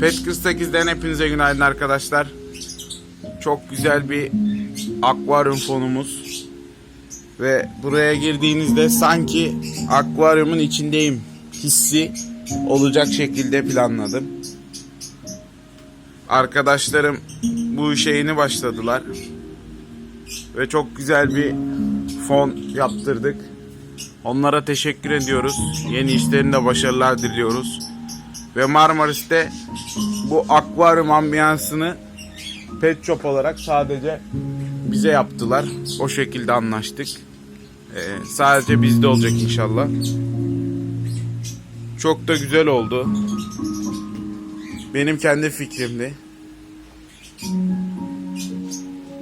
Pet 48'den hepinize günaydın arkadaşlar. Çok güzel bir akvaryum fonumuz. Ve buraya girdiğinizde sanki akvaryumun içindeyim hissi olacak şekilde planladım. Arkadaşlarım bu işe yeni başladılar. Ve çok güzel bir fon yaptırdık. Onlara teşekkür ediyoruz. Yeni işlerinde başarılar diliyoruz. Ve Marmaris'te bu akvaryum ambiyansını pet shop olarak sadece bize yaptılar. O şekilde anlaştık. Ee, sadece bizde olacak inşallah. Çok da güzel oldu. Benim kendi fikrimdi.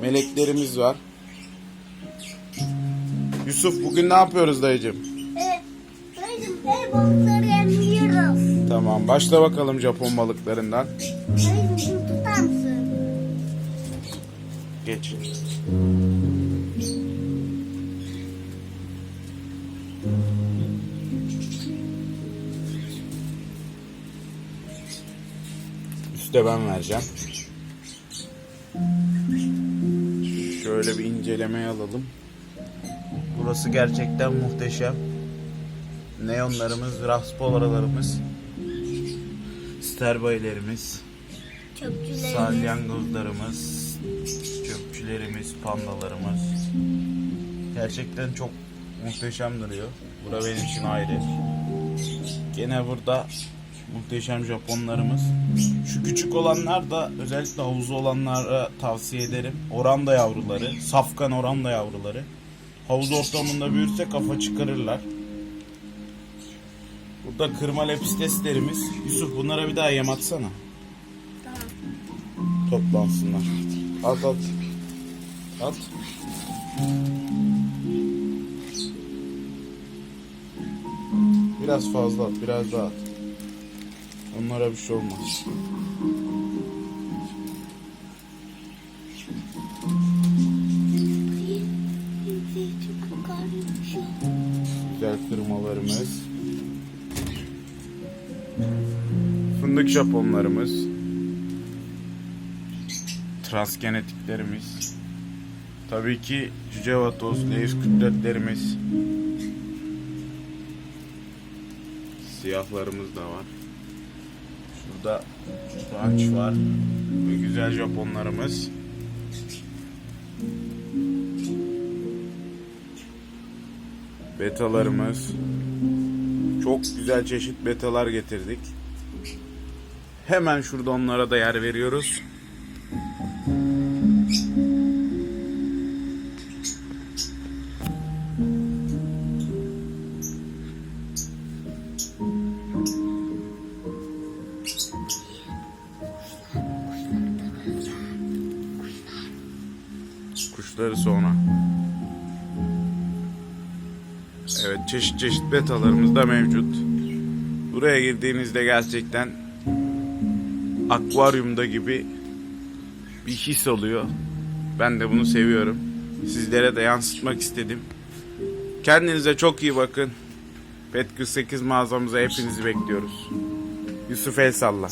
Meleklerimiz var. Yusuf bugün ne yapıyoruz dayıcım? Evet. Dayıcım Tamam başla bakalım Japon balıklarından. Tutar mısın? Geç. Üste ben vereceğim. Şöyle bir incelemeye alalım. Burası gerçekten muhteşem. Neonlarımız, raspolaralarımız, sterbaylerimiz, Çöpçülerimiz. Salyangozlarımız, çöpçülerimiz, pandalarımız. Gerçekten çok muhteşem duruyor. Bura benim için ayrı. Gene burada muhteşem Japonlarımız. Şu küçük olanlar da özellikle havuzu olanlara tavsiye ederim. Oranda yavruları, safkan oranda yavruları. Havuz ortamında büyürse kafa çıkarırlar. Burada kırma lepisteslerimiz. Yusuf bunlara bir daha yem atsana. Toplansınlar. At at. At. Biraz fazla at, biraz daha at. Onlara bir şey olmaz. Güzel kırmalarımız. Fındık Japonlarımız. Transgenetiklerimiz. Tabii ki cüce vatoz, leif kütletlerimiz. Siyahlarımız da var. Şurada ranch var. Ve güzel Japonlarımız. Betalarımız. Çok güzel çeşit betalar getirdik. Hemen şurada onlara da yer veriyoruz. Kuşları sonra. Evet çeşit çeşit betalarımız da mevcut. Buraya girdiğinizde gerçekten akvaryumda gibi bir his oluyor. Ben de bunu seviyorum. Sizlere de yansıtmak istedim. Kendinize çok iyi bakın. Pet 48 mağazamıza hepinizi bekliyoruz. Yusuf El Salla.